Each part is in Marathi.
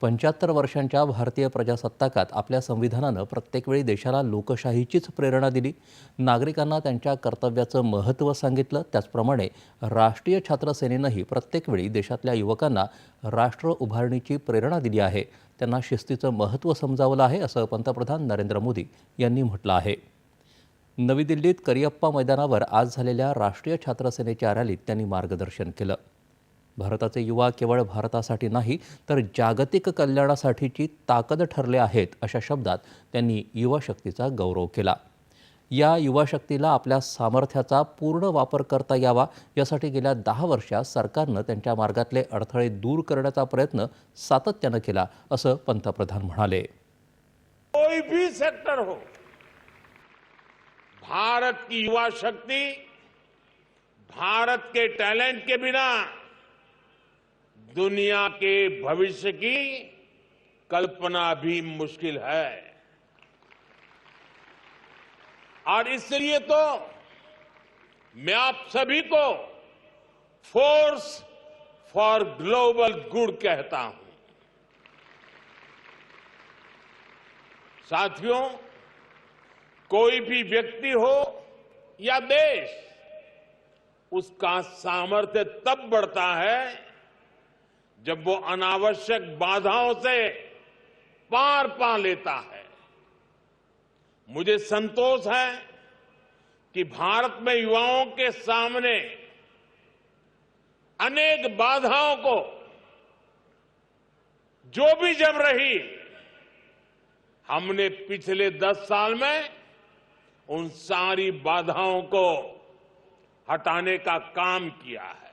पंच्याहत्तर वर्षांच्या भारतीय प्रजासत्ताकात आपल्या संविधानानं प्रत्येक वेळी देशाला लोकशाहीचीच प्रेरणा दिली. नागरिकांना त्यांच्या कर्तव्याचं महत्त्व सांगितलं. त्याचप्रमाणे राष्ट्रीय छात्र सेनेनंही प्रत्येक वेळी देशातल्या युवकांना राष्ट्र उभारणीची प्रेरणा दिली आहे. त्यांना शिस्तीचं महत्त्व समजावलं आहे असं पंतप्रधान नरेंद्र मोदी यांनी म्हटलं आहे. नवी दिल्लीत करियप्पा मैदानावर आज झालेल्या राष्ट्रीय छात्र सेनेच्या रॅलीत त्यांनी मार्गदर्शन केलं. भारताचे युवा केवळ भारतासाठी नाही तर जागतिक कल्याणासाठीची ताकद ठरले आहेत अशा शब्दात त्यांनी युवा शक्तीचा गौरव केला. या युवा शक्तीला आपल्या सामर्थ्याचा पूर्ण वापर करता यावा यासाठी गेल्या दहा वर्षात सरकारनं त्यांच्या मार्गातले अडथळे दूर करण्याचा प्रयत्न सातत्यानं केला असं पंतप्रधान म्हणाले. कोई भी सेक्टर हो भारत की युवा शक्ति भारत के टैलेंट के बिना दुनिया के भविष्य की कल्पना भी मुश्किल है। और इसलिए तो मैं आप सभी को फोर्स फॉर ग्लोबल गुड कहता हूँ। साथियों, कोई भी व्यक्ति हो या देश, उसका सामर्थ्य तब बढ़ता है जब वो अनावश्यक बाधाओं से पार पा लेता है, मुझे संतोष है कि भारत में युवाओं के सामने अनेक बाधाओं को जो भी जम रही, हमने पिछले दस साल में उन सारी बाधाओं को हटाने का काम किया है।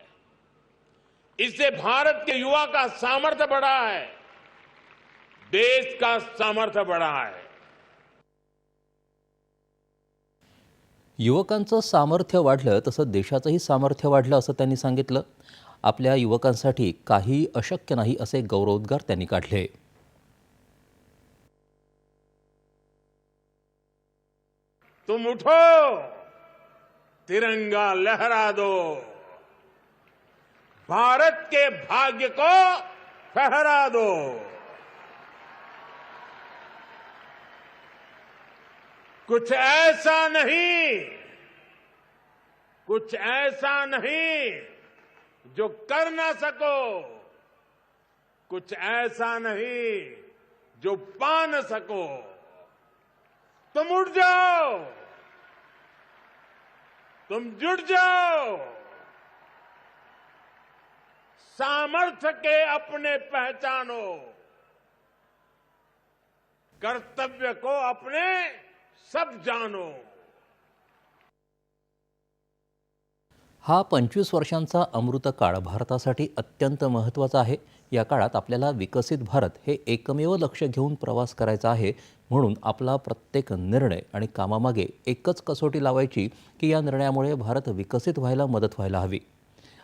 इससे भारत के युवा का सामर्थ्य बढ़ा है। देश का सामर्थ्य बढ़ा है। युवकांचं सामर्थ्य वाढलं तसं देशाचंही सामर्थ्य वाढलं असं त्यांनी सांगितलं. आपल्या युवकांसाठी काही अशक्य नाही असे गौरवोद्गार त्यांनी काढले. तुम उठो तिरंगा लहरा दो। भारत के भाग्य को फहरा दो। कुछ ऐसा नहीं, कुछ ऐसा नहीं जो कर ना सको। कुछ ऐसा नहीं जो पा न सको। तुम उठ जाओ, तुम जुट जाओ। सामर्थ्य के अपने पहचानो। कर्तव्य को अपने सब जानो। हा पंचवीस वर्षांचा अमृतकाळ भारतासाठी अत्यंत महत्त्वाचा आहे. या काळात आपल्याला विकसित भारत हे एकमेव लक्ष घेऊन प्रवास करायचा आहे म्हणून आपला प्रत्येक निर्णय आणि कामामागे एकच कसोटी लावायची की या निर्णयामुळे भारत विकसित व्हायला मदत व्हायला हवी.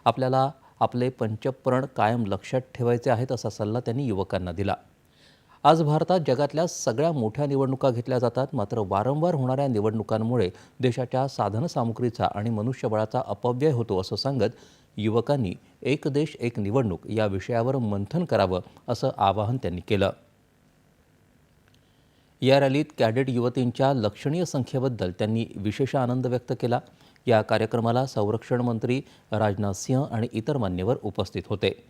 आपल्याला आपले पंचप्रण कायम लक्षात ठेवायचे आहेत असा सल्ला त्यांनी युवकांना दिला. आज भारतात जगातल्या सगळ्या मोठ्या निवडणुका घेतल्या जातात मात्र वारंवार होणाऱ्या निवडणुकांमुळे देशाच्या साधनसामुग्रीचा आणि मनुष्यबळाचा अपव्यय होतो असं सांगत युवकांनी एक देश एक निवडणूक या विषयावर मंथन करावं असं आवाहन त्यांनी केलं. या रॅलीत कॅडेट युवतींच्या लक्षणीय संख्येबद्दल त्यांनी विशेष आनंद व्यक्त केला. या कार्यक्रमाला संरक्षण मंत्री राजनाथ सिंह आणि इतर मान्यवर उपस्थित होते.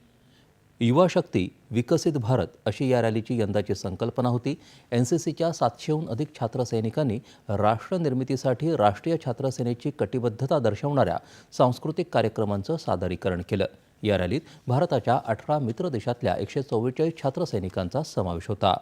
युवा शक्ती विकसित भारत अशी या रॅलीची यंदाची संकल्पना होती. एन सी सीच्या सातशेहून अधिक छात्रसैनिकांनी राष्ट्रनिर्मितीसाठी राष्ट्र निर्मितीसाठी राष्ट्रीय छात्रसेनेची कटिबद्धता दर्शवणाऱ्या सांस्कृतिक कार्यक्रमांचं सादरीकरण केलं. या रॅलीत भारताच्या अठरा मित्र देशातल्या एकशे चव्वेचाळीस छात्रसैनिकांचा समावेश होता.